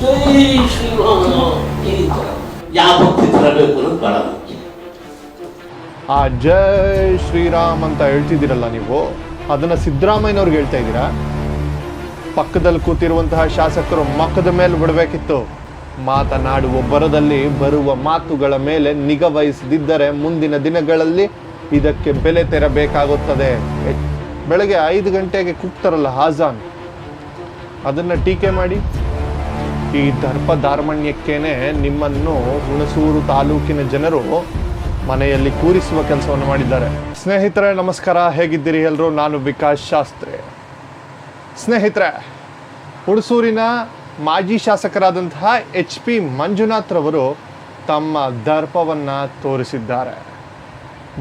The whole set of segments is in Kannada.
ಜೈ ಜೈ ಯಾವ ಭಕ್ತಿ ತರಬೇಕು ಅನ್ನೋದು ಆ ಜೈ ಶ್ರೀರಾಮ್ ಅಂತ ಹೇಳ್ತಿದ್ದೀರಲ್ಲ ನೀವು, ಅದನ್ನ ಸಿದ್ದರಾಮಯ್ಯನವ್ರಿಗೆ ಹೇಳ್ತಾ ಇದ್ದೀರಾ? ಪಕ್ಕದಲ್ಲಿ ಕೂತಿರುವಂತಹ ಶಾಸಕರು ಮಕ್ಕದ ಮೇಲೆ ಬಿಡಬೇಕಿತ್ತು. ಮಾತನಾಡುವ ಬರದಲ್ಲಿ ಬರುವ ಮಾತುಗಳ ಮೇಲೆ ನಿಗಾ ವಹಿಸದಿದ್ದರೆ ಮುಂದಿನ ದಿನಗಳಲ್ಲಿ ಇದಕ್ಕೆ ಬೆಲೆ ತೆರಬೇಕಾಗುತ್ತದೆ. ಬೆಳಗ್ಗೆ ಐದು ಗಂಟೆಗೆ ಕೂಗ್ತಾರಲ್ಲ ಹಾಜಾನ್, ಅದನ್ನ ಟೀಕೆ ಮಾಡಿ. ಈ ದರ್ಪ ದಾರ್ಮಣ್ಯಕ್ಕೇನೆ ನಿಮ್ಮನ್ನು ಹುಣಸೂರು ತಾಲೂಕಿನ ಜನರು ಮನೆಯಲ್ಲಿ ಕೂರಿಸುವ ಕೆಲಸವನ್ನು ಮಾಡಿದ್ದಾರೆ. ಸ್ನೇಹಿತರೆ, ನಮಸ್ಕಾರ. ಹೇಗಿದ್ದೀರಿ ಎಲ್ಲರೂ ನಾನು ವಿಕಾಸ್ ಶಾಸ್ತ್ರಿ. ಸ್ನೇಹಿತರೆ, ಹುಣಸೂರಿನ ಮಾಜಿ ಶಾಸಕರಾದಂತಹ ಎಚ್ ಪಿ ಮಂಜುನಾಥ್ರವರು ತಮ್ಮ ದರ್ಪವನ್ನು ತೋರಿಸಿದ್ದಾರೆ.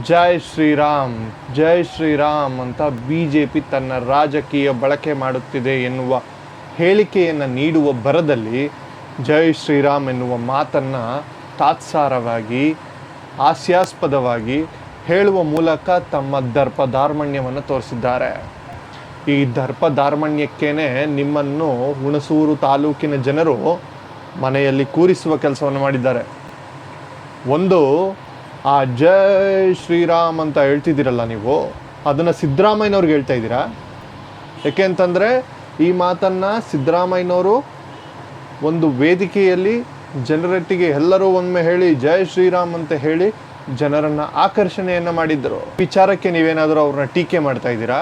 ಜೈ ಶ್ರೀರಾಮ್ ಜೈ ಶ್ರೀರಾಮ್ ಅಂತ ಬಿ ಜೆ ಪಿ ತನ್ನ ರಾಜಕೀಯ ಬಳಕೆ ಮಾಡುತ್ತಿದೆ ಎನ್ನುವ ಹೇಳಿಕೆಯನ್ನು ನೀಡುವ ಬರದಲ್ಲಿ ಜೈ ಶ್ರೀರಾಮ್ ಎನ್ನುವ ಮಾತನ್ನು ತಾತ್ಸಾರವಾಗಿ, ಹಾಸ್ಯಾಸ್ಪದವಾಗಿ ಹೇಳುವ ಮೂಲಕ ತಮ್ಮ ದರ್ಪ ದಾರ್ಮಣ್ಯವನ್ನು ತೋರಿಸಿದ್ದಾರೆ. ಈ ದರ್ಪ ದಾರ್ಮಣ್ಯಕ್ಕೇನೆ ನಿಮ್ಮನ್ನು ಹುಣಸೂರು ತಾಲೂಕಿನ ಜನರು ಮನೆಯಲ್ಲಿ ಕೂರಿಸುವ ಕೆಲಸವನ್ನು ಮಾಡಿದ್ದಾರೆ. ಒಂದು ಆ ಜೈ ಶ್ರೀರಾಮ್ ಅಂತ ಹೇಳ್ತಿದ್ದೀರಲ್ಲ ನೀವು, ಅದನ್ನು ಸಿದ್ದರಾಮಯ್ಯನವ್ರಿಗೆ ಹೇಳ್ತಾ ಇದ್ದೀರಾ? ಯಾಕೆ ಅಂತಂದರೆ ಈ ಮಾತನ್ನು ಸಿದ್ದರಾಮಯ್ಯನವರು ಒಂದು ವೇದಿಕೆಯಲ್ಲಿ ಜನರೊಟ್ಟಿಗೆ ಎಲ್ಲರೂ ಒಮ್ಮೆ ಹೇಳಿ ಜೈ ಶ್ರೀರಾಮ್ ಅಂತ ಹೇಳಿ ಜನರನ್ನು ಆಕರ್ಷಣೆಯನ್ನು ಮಾಡಿದ್ದರು. ವಿಚಾರಕ್ಕೆ ನೀವೇನಾದರೂ ಅವ್ರನ್ನ ಟೀಕೆ ಮಾಡ್ತಾ ಇದ್ದೀರಾ?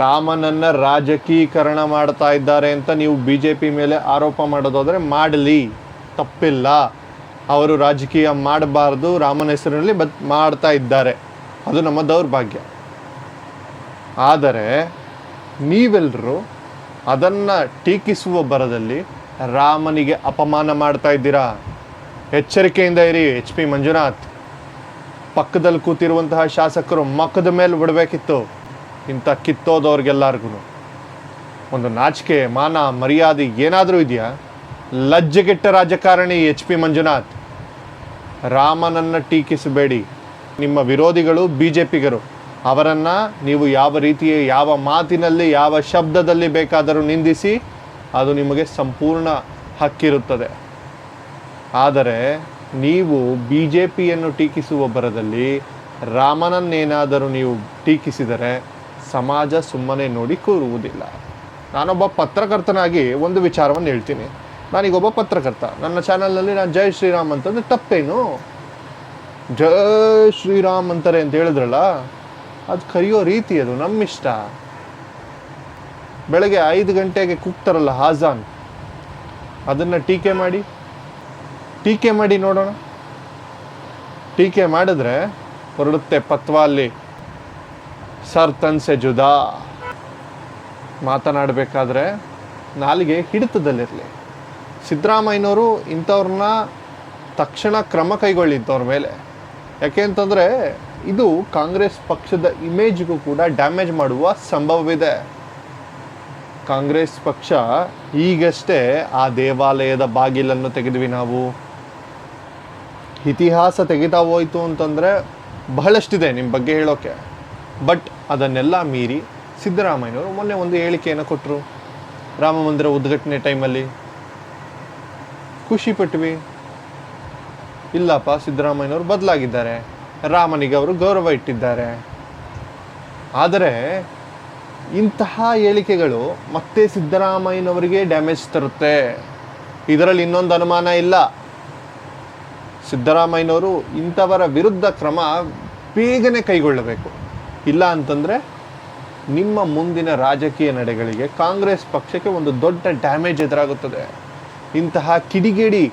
ರಾಮನನ್ನ ರಾಜಕೀಕರಣ ಮಾಡ್ತಾ ಇದ್ದಾರೆ ಅಂತ ನೀವು ಬಿ ಜೆ ಪಿ ಮೇಲೆ ಆರೋಪ ಮಾಡೋದಾದರೆ ಮಾಡಲಿ, ತಪ್ಪಿಲ್ಲ. ಅವರು ರಾಜಕೀಯ ಮಾಡಬಾರ್ದು, ರಾಮನ ಹೆಸರಿನಲ್ಲಿ ಬತ್ ಮಾಡ್ತಾ ಇದ್ದಾರೆ. ಅದು ನಮ್ಮ ದೌರ್ಭಾಗ್ಯ. ಆದರೆ ನೀವೆಲ್ಲರೂ ಅದನ್ನು ಟೀಕಿಸುವ ಬರದಲ್ಲಿ ರಾಮನಿಗೆ ಅಪಮಾನ ಮಾಡ್ತಾ ಇದ್ದೀರಾ? ಎಚ್ಚರಿಕೆಯಿಂದ ಇರಿ, ಎಚ್ ಪಿ ಮಂಜುನಾಥ್. ಪಕ್ಕದಲ್ಲಿ ಕೂತಿರುವಂತಹ ಶಾಸಕರು ಮಕ್ಕದ ಮೇಲೆ ಬಿಡಬೇಕಿತ್ತು. ಇಂಥ ಕಿತ್ತೋದವ್ರಿಗೆಲ್ಲರಿಗೂ ಒಂದು ನಾಚಿಕೆ, ಮಾನ, ಮರ್ಯಾದೆ ಏನಾದರೂ ಇದೆಯಾ? ಲಜ್ಜೆಗೆಟ್ಟ ರಾಜಕಾರಣಿ ಎಚ್ ಪಿ ಮಂಜುನಾಥ್. ರಾಮನನ್ನು ಟೀಕಿಸಬೇಡಿ. ನಿಮ್ಮ ವಿರೋಧಿಗಳು ಬಿ ಜೆ ಪಿಗರು ಅವರನ್ನು ನೀವು ಯಾವ ರೀತಿಯ, ಯಾವ ಮಾತಿನಲ್ಲಿ, ಯಾವ ಶಬ್ದದಲ್ಲಿ ಬೇಕಾದರೂ ನಿಂದಿಸಿ, ಅದು ನಿಮಗೆ ಸಂಪೂರ್ಣ ಹಕ್ಕಿರುತ್ತದೆ. ಆದರೆ ನೀವು ಬಿ ಜೆ ಪಿಯನ್ನು ಟೀಕಿಸುವ ಬರದಲ್ಲಿ ರಾಮನನ್ನೇನಾದರೂ ನೀವು ಟೀಕಿಸಿದರೆ ಸಮಾಜ ಸುಮ್ಮನೆ ನೋಡಿ ಕೂರುವುದಿಲ್ಲ. ನಾನೊಬ್ಬ ಪತ್ರಕರ್ತನಾಗಿ ಒಂದು ವಿಚಾರವನ್ನು ಹೇಳ್ತೀನಿ. ನಾನೀಗೊಬ್ಬ ಪತ್ರಕರ್ತ. ನನ್ನ ಚಾನಲ್ನಲ್ಲಿ ನಾನು ಜೈ ಶ್ರೀರಾಮ್ ಅಂತಂದರೆ ತಪ್ಪೇನು? ಜೈ ಶ್ರೀರಾಮ್ ಅಂತಾರೆ ಅಂತ ಹೇಳಿದ್ರಲ್ಲ, ಅದು ಕರೆಯೋ ರೀತಿ ಅದು, ನಮ್ಮಿಷ್ಟ. ಬೆಳಗ್ಗೆ ಐದು ಗಂಟೆಗೆ ಕೂಗ್ತಾರಲ್ಲ ಹಾಜಾನ್, ಅದನ್ನು ಟೀಕೆ ಮಾಡಿ ಟೀಕೆ ಮಾಡಿ ನೋಡೋಣ. ಟೀಕೆ ಮಾಡಿದ್ರೆ ಹೊರಡುತ್ತೆ ಪತ್ವಾಲ್ಲಿ ಸರ್ ತನ್ಸೆ ಜುದಾ. ಮಾತನಾಡಬೇಕಾದ್ರೆ ನಾಲಿಗೆ ಹಿಡಿತದಲ್ಲಿರಲಿ. ಸಿದ್ದರಾಮಯ್ಯನವರು ಇಂಥವ್ರನ್ನ ತಕ್ಷಣ ಕ್ರಮ ಕೈಗೊಳ್ಳಿ ಇಂಥವ್ರ ಮೇಲೆ. ಯಾಕೆ ಅಂತಂದರೆ, ಇದು ಕಾಂಗ್ರೆಸ್ ಪಕ್ಷದ ಇಮೇಜ್ಗೂ ಕೂಡ ಡ್ಯಾಮೇಜ್ ಮಾಡುವ ಸಂಭವವಿದೆ. ಕಾಂಗ್ರೆಸ್ ಪಕ್ಷ ಈಗಷ್ಟೇ ಆ ದೇವಾಲಯದ ಬಾಗಿಲನ್ನು ತೆಗೆದ್ವಿ ನಾವು. ಇತಿಹಾಸ ತೆಗಿತಾ ಹೋಯಿತು ಅಂತಂದರೆ ಬಹಳಷ್ಟಿದೆ ನಿಮ್ಮ ಬಗ್ಗೆ ಹೇಳೋಕೆ. ಬಟ್ ಅದನ್ನೆಲ್ಲ ಮೀರಿ ಸಿದ್ದರಾಮಯ್ಯನವರು ಮೊನ್ನೆ ಒಂದು ಹೇಳಿಕೆಯನ್ನು ಕೊಟ್ಟರು ರಾಮ ಮಂದಿರ ಉದ್ಘಾಟನೆ ಟೈಮಲ್ಲಿ. ಖುಷಿ ಪಟ್ವಿ. ಇಲ್ಲಪ್ಪ ಸಿದ್ದರಾಮಯ್ಯನವರು ಬದಲಾಗಿದ್ದಾರೆ. ರಾಮನಿಗೆ ಅವರು ಗೌರವ ಇಟ್ಟಿದ್ದಾರೆ. ಆದರೆ ಇಂತಹ ಹೇಳಿಕೆಗಳು ಮತ್ತೆ ಸಿದ್ದರಾಮಯ್ಯನವರಿಗೆ ಡ್ಯಾಮೇಜ್ ತರುತ್ತೆ. ಇದರಲ್ಲಿ ಇನ್ನೊಂದು ಅನುಮಾನ ಇಲ್ಲ. ಸಿದ್ದರಾಮಯ್ಯನವರು ಇಂಥವರ ವಿರುದ್ಧ ಕ್ರಮ ಬೇಗನೆ ಕೈಗೊಳ್ಳಬೇಕು. ಇಲ್ಲ ಅಂತಂದರೆ ನಿಮ್ಮ ಮುಂದಿನ ರಾಜಕೀಯ ನಡೆಗಳಿಗೆ ಕಾಂಗ್ರೆಸ್ ಪಕ್ಷಕ್ಕೆ ಒಂದು ದೊಡ್ಡ ಡ್ಯಾಮೇಜ್ ಎದುರಾಗುತ್ತದೆ. ಇಂತಹ ಕಿಡಿಗೇಡಿ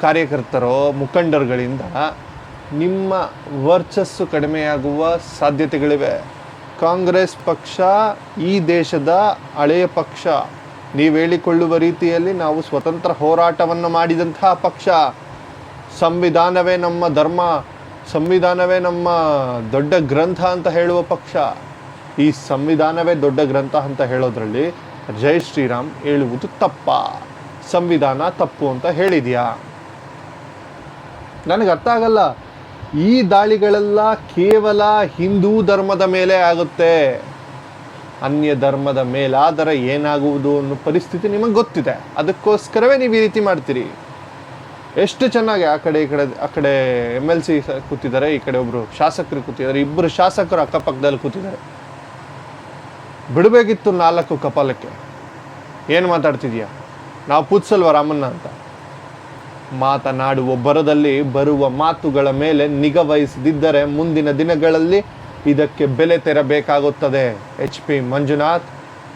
ಕಾರ್ಯಕರ್ತರೋ, ಮುಖಂಡರುಗಳಿಂದ ನಿಮ್ಮ ವರ್ಚಸ್ಸು ಕಡಿಮೆಯಾಗುವ ಸಾಧ್ಯತೆಗಳಿವೆ. ಕಾಂಗ್ರೆಸ್ ಪಕ್ಷ, ಈ ದೇಶದ ಹಳೆಯ ಪಕ್ಷ, ನೀವು ಹೇಳಿಕೊಳ್ಳುವ ರೀತಿಯಲ್ಲಿ ನಾವು ಸ್ವತಂತ್ರ ಹೋರಾಟವನ್ನು ಮಾಡಿದಂತಹ ಪಕ್ಷ. ಸಂವಿಧಾನವೇ ನಮ್ಮ ಧರ್ಮ, ಸಂವಿಧಾನವೇ ನಮ್ಮ ದೊಡ್ಡ ಗ್ರಂಥ ಅಂತ ಹೇಳುವ ಪಕ್ಷ. ಈ ಸಂವಿಧಾನವೇ ದೊಡ್ಡ ಗ್ರಂಥ ಅಂತ ಹೇಳೋದ್ರಲ್ಲಿ ಜೈ ಶ್ರೀರಾಮ್ ಹೇಳುವುದು ತಪ್ಪ. ಸಂವಿಧಾನ ತಪ್ಪು ಅಂತ ಹೇಳಿದ್ಯಾ? ನನಗೆ ಅರ್ಥ ಆಗಲ್ಲ. ಈ ದಾಳಿಗಳೆಲ್ಲ ಕೇವಲ ಹಿಂದೂ ಧರ್ಮದ ಮೇಲೆ ಆಗುತ್ತೆ. ಅನ್ಯ ಧರ್ಮದ ಮೇಲಾದರೆ ಏನಾಗುವುದು ಅನ್ನೋ ಪರಿಸ್ಥಿತಿ ನಿಮಗೆ ಗೊತ್ತಿದೆ. ಅದಕ್ಕೋಸ್ಕರವೇ ನೀವು ಈ ರೀತಿ ಮಾಡ್ತೀರಿ. ಎಷ್ಟು ಚೆನ್ನಾಗಿ ಆ ಕಡೆ ಈ ಕಡೆ, ಆ ಕಡೆ ಎಂ ಎಲ್ ಸಿ ಕೂತಿದ್ದಾರೆ, ಈ ಕಡೆ ಒಬ್ಬರು ಶಾಸಕರು ಕೂತಿದ್ದಾರೆ ಇಬ್ಬರು ಶಾಸಕರು ಅಕ್ಕಪಕ್ಕದಲ್ಲಿ ಕೂತಿದ್ದಾರೆ. ಬಿಡಬೇಕಿತ್ತು ನಾಲ್ಕು ಕಪಾಲಕ್ಕೆ. ಏನು ಮಾತಾಡ್ತಿದ್ಯಾ ನಾವು ಪುತ್ಸಲ್ವ ರಾಮಣ್ಣ ಅಂತ. ಮಾತನಾಡುವ ಬರದಲ್ಲಿ ಬರುವ ಮಾತುಗಳ ಮೇಲೆ ನಿಗವಹಿಸದಿದ್ದರೆ ಮುಂದಿನ ದಿನಗಳಲ್ಲಿ ಇದಕ್ಕೆ ಬೆಲೆ ತೆರಬೇಕಾಗುತ್ತದೆ. ಎಚ್ ಪಿ ಮಂಜುನಾಥ್,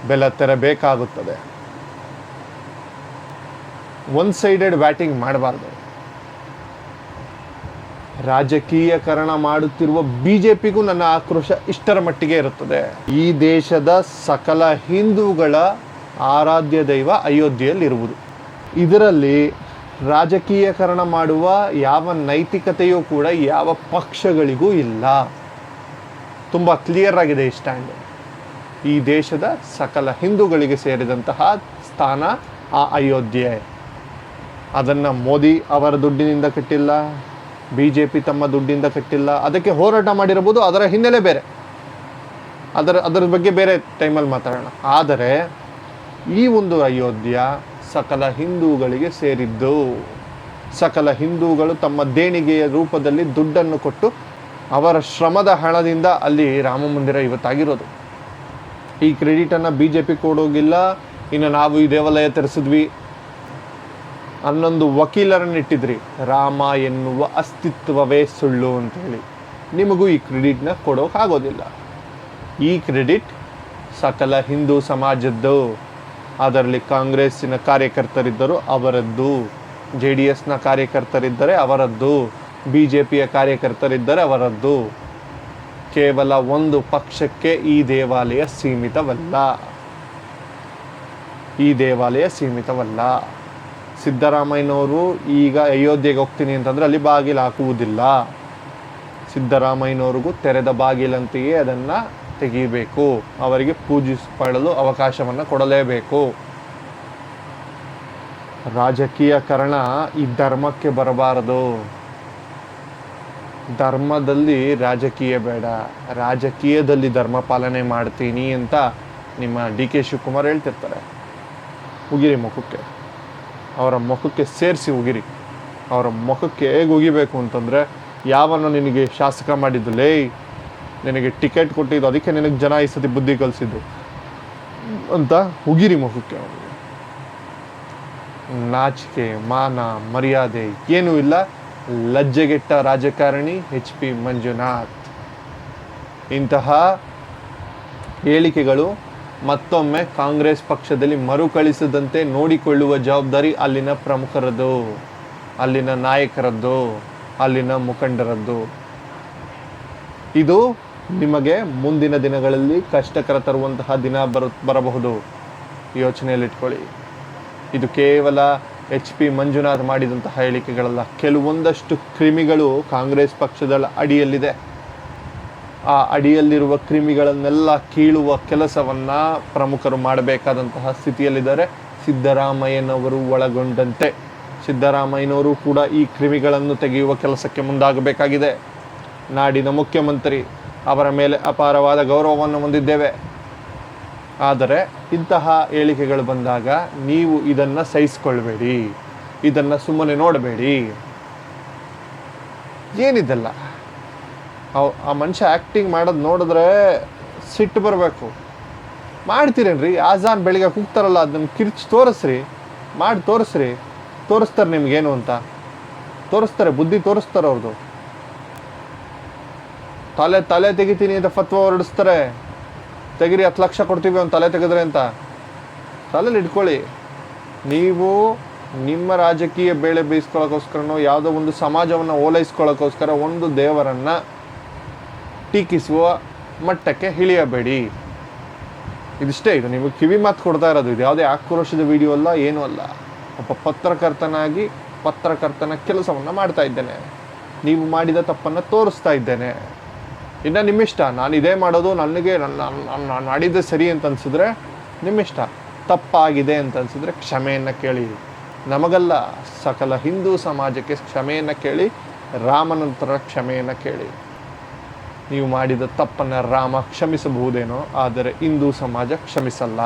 ಬೆಲೆ ತೆರಬೇಕಾಗುತ್ತದೆ. ಒನ್ ಸೈಡೆಡ್ ಬ್ಯಾಟಿಂಗ್ ಮಾಡಬಾರ್ದು. ರಾಜಕೀಯಕರಣ ಮಾಡುತ್ತಿರುವ ಬಿ ಜೆ ಪಿಗೂ ನನ್ನ ಆಕ್ರೋಶ ಇಷ್ಟರ ಮಟ್ಟಿಗೆ ಇರುತ್ತದೆ. ಈ ದೇಶದ ಸಕಲ ಹಿಂದೂಗಳ ಆರಾಧ್ಯ ದೈವ ಅಯೋಧ್ಯೆಯಲ್ಲಿರುವುದು. ಇದರಲ್ಲಿ ರಾಜಕೀಯಕರಣ ಮಾಡುವ ಯಾವ ನೈತಿಕತೆಯೂ ಕೂಡ ಯಾವ ಪಕ್ಷಗಳಿಗೂ ಇಲ್ಲ. ತುಂಬ ಕ್ಲಿಯರ್ ಆಗಿದೆ ಈ ಸ್ಟ್ಯಾಂಡ್ ಈ ದೇಶದ ಸಕಲ ಹಿಂದೂಗಳಿಗೆ ಸೇರಿದಂತಹ ಸ್ಥಾನ ಆ ಅಯೋಧ್ಯೆ. ಅದನ್ನು ಮೋದಿ ಅವರ ದುಡ್ಡಿನಿಂದ ಕಟ್ಟಿಲ್ಲ ಬಿ ಜೆ ಪಿ ತಮ್ಮ ದುಡ್ಡಿಂದ ಕಟ್ಟಿಲ್ಲ, ಅದಕ್ಕೆ ಹೋರಾಟ ಮಾಡಿರಬಹುದು, ಅದರ ಹಿನ್ನೆಲೆ ಬೇರೆ. ಅದರ ಅದರ ಬಗ್ಗೆ ಬೇರೆ ಟೈಮಲ್ಲಿ ಮಾತಾಡೋಣ. ಆದರೆ ಈ ಒಂದು ಅಯೋಧ್ಯ ಸಕಲ ಹಿಂದೂಗಳಿಗೆ ಸೇರಿದ್ದು. ಸಕಲ ಹಿಂದೂಗಳು ತಮ್ಮ ದೇಣಿಗೆಯ ರೂಪದಲ್ಲಿ ದುಡ್ಡನ್ನು ಕೊಟ್ಟು ಅವರ ಶ್ರಮದ ಹಣದಿಂದ ಅಲ್ಲಿ ರಾಮ ಮಂದಿರ ಇವತ್ತಾಗಿರೋದು. ಈ ಕ್ರೆಡಿಟನ್ನು ಬಿ ಜೆ ಪಿ ಕೊಡೋಗಿಲ್ಲ, ಇನ್ನು ನಾವು ಈ ದೇವಾಲಯ ತರಿಸಿದ್ವಿ. ಹನ್ನೊಂದು ವಕೀಲರನ್ನು ಇಟ್ಟಿದ್ರಿ. ರಾಮ ಎನ್ನುವ ಅಸ್ತಿತ್ವವೇ ಸುಳ್ಳು ಅಂತೇಳಿ. ನಿಮಗೂ ಈ ಕ್ರೆಡಿಟ್ನ ಕೊಡೋಕ್ಕಾಗೋದಿಲ್ಲ ಈ ಕ್ರೆಡಿಟ್ ಸಕಲ ಹಿಂದೂ ಸಮಾಜದ್ದು. ಅದರಲ್ಲಿ ಕಾಂಗ್ರೆಸ್ಸಿನ ಕಾರ್ಯಕರ್ತರಿದ್ದರು, ಅವರದ್ದು ಜೆ ಡಿ ಎಸ್ನ ಕಾರ್ಯಕರ್ತರಿದ್ದರೆ ಅವರದ್ದು, ಬಿ ಜೆ ಪಿಯ ಕಾರ್ಯಕರ್ತರಿದ್ದರೆ ಅವರದ್ದು. ಕೇವಲ ಒಂದು ಪಕ್ಷಕ್ಕೆ ಈ ದೇವಾಲಯ ಸೀಮಿತವಲ್ಲ. ಈ ದೇವಾಲಯ ಸೀಮಿತವಲ್ಲ. ಸಿದ್ದರಾಮಯ್ಯನವರು ಈಗ ಅಯೋಧ್ಯೆಗೆ ಹೋಗ್ತೀನಿ ಅಂತಂದರೆ ಅಲ್ಲಿ ಬಾಗಿಲು ಹಾಕುವುದಿಲ್ಲ. ಸಿದ್ದರಾಮಯ್ಯನವ್ರಿಗೂ ತೆರೆದ ಬಾಗಿಲಂತೆಯೇ ಅದನ್ನು ತೆಗೀಬೇಕು. ಅವರಿಗೆ ಪೂಜಿಸಿಕೊಳ್ಳಲು ಅವಕಾಶವನ್ನು ಕೊಡಲೇಬೇಕು. ರಾಜಕೀಯಕರಣ ಈ ಧರ್ಮಕ್ಕೆ ಬರಬಾರದು. ಧರ್ಮದಲ್ಲಿ ರಾಜಕೀಯ ಬೇಡ. ರಾಜಕೀಯದಲ್ಲಿ ಧರ್ಮ ಪಾಲನೆ ಮಾಡ್ತೀನಿ ಅಂತ ನಿಮ್ಮ ಡಿ ಕೆ ಶಿವಕುಮಾರ್ ಹೇಳ್ತಿರ್ತಾರೆ. ಉಗಿರಿ ಮುಖಕ್ಕೆ. ಅವರ ಮುಖಕ್ಕೆ ಸೇರಿಸಿ ಉಗಿರಿ. ಅವರ ಮುಖಕ್ಕೆ ಹೇಗೆ ಉಗಿಬೇಕು ಅಂತಂದರೆ ಯಾವನ್ನು ನಿನಗೆ ಶಾಸಕ ಮಾಡಿದ್ದು, ಲೇ ನಿನಗೆ ಟಿಕೆಟ್ ಕೊಟ್ಟಿದ್ದು, ಅದಕ್ಕೆ ನಿನಗೆ ಜನ ಈ ಸತಿ ಬುದ್ಧಿ ಕಲಿಸಿದ್ದು ಅಂತ ಉಗಿರಿ ಮುಖಕ್ಕೆ ಅವನಿಗೆ ನಾಚಿಕೆ, ಮಾನ, ಮರ್ಯಾದೆ ಏನೂ ಇಲ್ಲ. ಲಜ್ಜೆಗೆಟ್ಟ ರಾಜಕಾರಣಿ ಎಚ್ ಪಿ ಮಂಜುನಾಥ್. ಇಂತಹ ಹೇಳಿಕೆಗಳು ಮತ್ತೊಮ್ಮೆ ಕಾಂಗ್ರೆಸ್ ಪಕ್ಷದಲ್ಲಿ ಮರುಕಳಿಸದಂತೆ ನೋಡಿಕೊಳ್ಳುವ ಜವಾಬ್ದಾರಿ ಅಲ್ಲಿನ ಪ್ರಮುಖರದ್ದು, ಅಲ್ಲಿನ ನಾಯಕರದ್ದು, ಅಲ್ಲಿನ ಮುಖಂಡರದ್ದು. ಇದು ನಿಮಗೆ ಮುಂದಿನ ದಿನಗಳಲ್ಲಿ ಕಷ್ಟಕರ ತರುವಂತಹ ದಿನ ಬರು, ಬರಬಹುದು. ಯೋಚನೆಯಲ್ಲಿಟ್ಕೊಳ್ಳಿ ಇದು ಕೇವಲ ಎಚ್ ಪಿ ಮಂಜುನಾಥ್ ಮಾಡಿದಂತಹ ಹೇಳಿಕೆಗಳಲ್ಲ. ಕೆಲವೊಂದಷ್ಟು ಕ್ರಿಮಿಗಳು ಕಾಂಗ್ರೆಸ್ ಪಕ್ಷದ ಅಡಿಯಲ್ಲಿದೆ. ಆ ಅಡಿಯಲ್ಲಿರುವ ಕ್ರಿಮಿಗಳನ್ನೆಲ್ಲ ಕೀಳುವ ಕೆಲಸವನ್ನು ಪ್ರಮುಖರು ಮಾಡಬೇಕಾದಂತಹ ಸ್ಥಿತಿಯಲ್ಲಿದ್ದಾರೆ. ಸಿದ್ದರಾಮಯ್ಯನವರು ಒಳಗೊಂಡಂತೆ. ಸಿದ್ದರಾಮಯ್ಯನವರು ಕೂಡ ಈ ಕ್ರಿಮಿಗಳನ್ನು ತೆಗೆಯುವ ಕೆಲಸಕ್ಕೆ ಮುಂದಾಗಬೇಕಾಗಿದೆ. ನಾಡಿನ ಮುಖ್ಯಮಂತ್ರಿ ಅವರ ಮೇಲೆ ಅಪಾರವಾದ ಗೌರವವನ್ನು ಹೊಂದಿದ್ದೇವೆ. ಆದರೆ ಇಂತಹ ಹೇಳಿಕೆಗಳು ಬಂದಾಗ ನೀವು ಇದನ್ನು ಸಹಿಸ್ಕೊಳ್ಬೇಡಿ ಇದನ್ನು ಸುಮ್ಮನೆ ನೋಡಬೇಡಿ. ಏನಿದೆಲ್ಲ? ಆ ಮನುಷ್ಯ ಆ್ಯಕ್ಟಿಂಗ್ ಮಾಡೋದು ನೋಡಿದ್ರೆ ಸಿಟ್ಟು ಬರಬೇಕು. ಮಾಡ್ತೀರೇನ್ರಿ? ಆಜಾನ್ ಬೆಳಿಗ್ಗೆ ಕೂಗ್ತಾರಲ್ಲ, ಅದನ್ನು ಕಿರ್ಚಿ ತೋರಿಸ್ರಿ. ಮಾಡಿ ತೋರಿಸ್ರಿ. ತೋರಿಸ್ತಾರೆ ನಿಮಗೇನು ಅಂತ. ತೋರಿಸ್ತಾರೆ, ಬುದ್ಧಿ ತೋರಿಸ್ತಾರೆ ಅವ್ರದ್ದು ತಲೆ ತಲೆ ತೆಗಿತೀನಿ ಅಂತ ಫತ್ವ ಹೊರಡಿಸ್ತಾರೆ. ತೆಗಿರಿ, ಹತ್ತು ಲಕ್ಷ ಕೊಡ್ತೀವಿ ಅವ್ನು ತಲೆ ತೆಗೆದ್ರೆ ಅಂತ. ತಲೆಯಲ್ಲಿ ಇಟ್ಕೊಳ್ಳಿ. ನೀವು ನಿಮ್ಮ ರಾಜಕೀಯ ಬೇಳೆ ಬೇಯಿಸ್ಕೊಳ್ಳೋಕ್ಕೋಸ್ಕರನೋ ಯಾವುದೋ ಒಂದು ಸಮಾಜವನ್ನು ಓಲೈಸ್ಕೊಳ್ಳೋಕ್ಕೋಸ್ಕರ ಒಂದು ದೇವರನ್ನು ಟೀಕಿಸುವ ಮಟ್ಟಕ್ಕೆ ಇಳಿಯಬೇಡಿ. ಇದಿಷ್ಟೇ, ಇದು ನೀವು ಕಿವಿ ಮಾತು ಕೊಡ್ತಾ ಇರೋದು. ಇದು ಯಾವುದೇ ಆಕ್ರೋಶದ ವಿಡಿಯೋ ಅಲ್ಲ, ಏನೂ ಅಲ್ಲ. ಒಬ್ಬ ಪತ್ರಕರ್ತನಾಗಿ ಪತ್ರಕರ್ತನ ಕೆಲಸವನ್ನು ಮಾಡ್ತಾ ಇದ್ದೇನೆ. ನೀವು ಮಾಡಿದ ತಪ್ಪನ್ನು ತೋರಿಸ್ತಾ ಇದ್ದೇನೆ. ಇನ್ನು ನಿಮ್ಮಿಷ್ಟ ನಾನು ಇದೇ ಮಾಡೋದು, ನನಗೆ ನನ್ನ ನಾನು ಮಾಡಿದ್ದೆ ಸರಿ ಅಂತ ಅನ್ಸಿದ್ರೆ ನಿಮ್ಮಿಷ್ಟ ತಪ್ಪಾಗಿದೆ ಅಂತ ಅನ್ಸಿದ್ರೆ ಕ್ಷಮೆಯನ್ನು ಕೇಳಿ. ನಮಗಲ್ಲ, ಸಕಲ ಹಿಂದೂ ಸಮಾಜಕ್ಕೆ ಕ್ಷಮೆಯನ್ನು ಕೇಳಿ, ರಾಮನಂತರ ಕ್ಷಮೆಯನ್ನು ಕೇಳಿ. ನೀವು ಮಾಡಿದ ತಪ್ಪನ್ನು ರಾಮ ಕ್ಷಮಿಸಬಹುದೇನೋ, ಆದರೆ ಹಿಂದೂ ಸಮಾಜ ಕ್ಷಮಿಸಲ್ಲ.